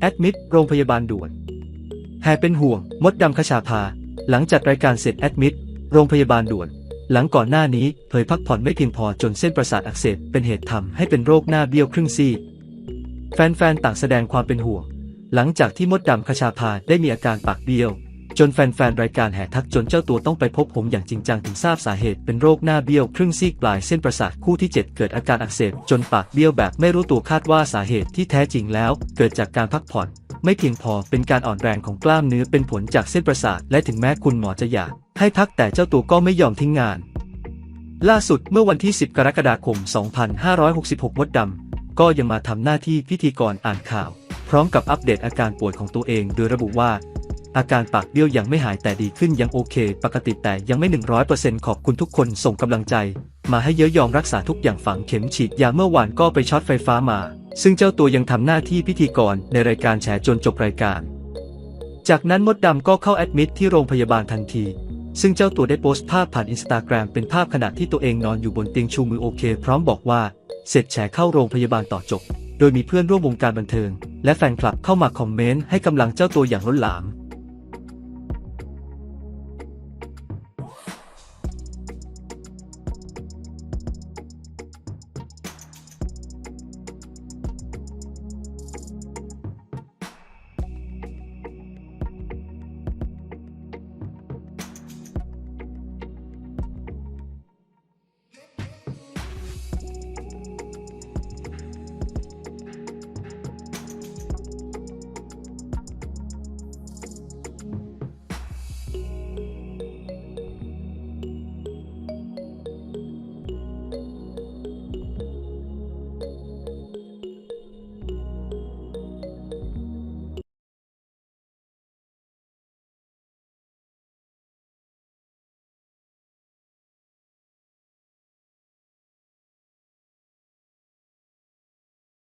แอดมิดโรงพยาบาลด่วนแฮเป็นห่วง มดดำคชาพาหลังจัดรายการเสร็จแอดมิดโรงพยาบาลด่วน หลังก่อนหน้านี้เผยพักผ่อนไม่เพียงพอจนเส้นประสาทอักเสบเป็นเหตุทำให้เป็นโรคหน้าเบี้ยวครึ่งซีกแฟนๆต่างแสดงความเป็นห่วง หลังจากที่มดดำคชาพาได้มีอาการปากเบี้ยว จนแฟนๆ รายการแห่ทักจนเจ้าตัวต้องไปพบผมอย่างจริงจังถึงทราบสาเหตุเป็นโรคหน้าเบี้ยวครึ่งซีกปลายเส้นประสาทคู่ที่ 7 เกิดอาการอักเสบจนปากเบี้ยวแบบไม่รู้ตัวคาดว่าสาเหตุที่แท้จริงแล้ว เกิดจากการพักผ่อน ไม่เพียงพอเป็นการอ่อนแรงของกล้ามเนื้อเป็นผลจากเส้นประสาทและถึงแม้คุณหมอจะอยากให้พักแต่เจ้าตัวก็ไม่ยอมทิ้งงาน ล่าสุดเมื่อวันที่ 10 กรกฎาคม 2566มดดำก็ยังมาทำหน้าที่พิธีกรอ่านข่าว พร้อมกับอัปเดตอาการป่วยของตัวเอง โดยระบุว่า อาการปากเบี้ยวยังไม่หายแต่ดีขึ้นยังโอเค ปกติแต่ยังไม่ 100%ขอบคุณทุกคนส่งกำลังใจ มาให้เยอะยอมรักษาทุกอย่างฝังเข็มฉีดยาเมื่อวานก็ไปช็อตไฟฟ้ามา ซึ่งเจ้าตัวยังทำหน้าที่พิธีกรในรายการแฉจนจบรายการ จากนั้นมดดำก็เข้าแอดมิดที่โรงพยาบาลทันที ซึ่งเจ้าตัวได้โพสต์ภาพผ่านอินสตาแกรมเป็นภาพขณะที่ตัวเองนอนอยู่บนเตียงชูมือโอเค พร้อมบอกว่า เสร็จแฉเข้าโรงพยาบาลต่อจบ โดยมีเพื่อนร่วมวงการบันเทิง และแฟนคลับเข้ามาคอมเมนต์ให้กำลังเจ้าตัวอย่างล้นหลาม